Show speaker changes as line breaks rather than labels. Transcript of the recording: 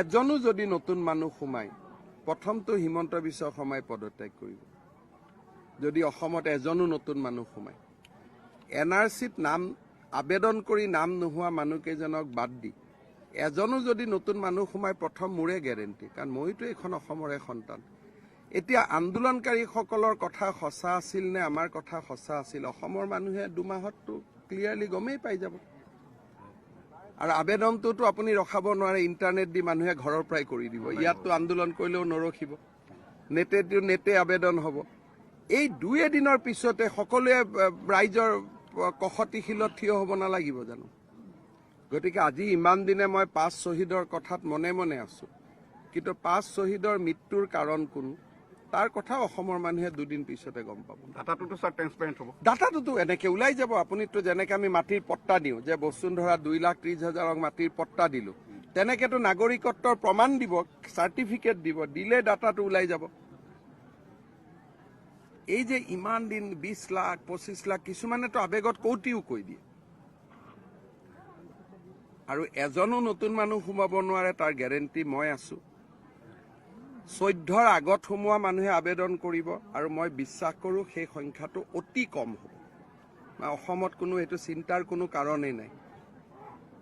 এজনো যদি নতুন মানুহ সোমায় প্ৰথমটো হিমন্ত বিশ্ব শৰ্মাই পদত্যাগ কৰিব। যদি অসমত এজনো নতুন মানুহ সোমায় এন আৰ চিত নাম আবেদন কৰি নাম নোহোৱা মানুহকেইজনক বাদ দি এজনো যদি নতুন মানুহ সোমায় প্ৰথম মোৰে গেৰেণ্টি কাৰণ মইতো এইখন অসমৰে সন্তান। এতিয়া আন্দোলনকাৰীসকলৰ কথা সঁচা আছিল নে আমাৰ কথা সঁচা আছিল অসমৰ মানুহে দুমাহততো ক্লিয়াৰলি গমেই পাই যাব। আৰু আবেদনটোতো আপুনি ৰখাব নোৱাৰে ইণ্টাৰনেট দি মানুহে ঘৰৰ পৰাই কৰি দিব। ইয়াততো আন্দোলন কৰিলেও নৰখিব। নেটেটো নেটে আবেদন হ'ব। এই দুই এদিনৰ পিছতে সকলোৱে ৰাইজৰ আহ, কষতি শিলত থিয় হ'ব নালাগিব জানো? গতিকে আজি ইমান দিনে মই পাঁচ শ্বহীদৰ কথাত মনে মনে আছো। কিন্তু পাঁচ শ্বহীদৰ মৃত্যুৰ কাৰণ কোন তাৰ কথা অসমৰ মানুহে দুদিন পিছতে গম পাব।
ডাটাটোতো ছাৰ ট্ৰেন্সপাৰেণ্ট হ'ব।
ডাটাটোতো এনেকে ওলাই যাব। আপুনিতো যেনেকে আমি মাটিৰ পট্টা দিওঁ যে বসুন্ধৰা দুই লাখ ত্ৰিশ হাজাৰক মাটিৰ পট্টা দিলো তেনেকেতো নাগৰিকত্বৰ প্ৰমাণ দিব চাৰ্টিফিকেট দিব দিলে ডাটাটো ওলাই যাব। এই যে ইমান দিন বিশ লাখ পঁচিছ লাখ কিছুমানেতো আৱেগত কৌটিও কৈ দিয়ে। আৰু এজনো নতুন মানুহ সোমাব নোৱাৰে তাৰ গেৰেণ্টি মই আছো। চৈধ্যৰ আগত সোমোৱা মানুহে আবেদন কৰিব আৰু মই বিশ্বাস কৰোঁ সেই সংখ্যাটো অতি কম হ'ব। অসমত কোনো এইটো চিন্তাৰ কোনো কাৰণেই নাই।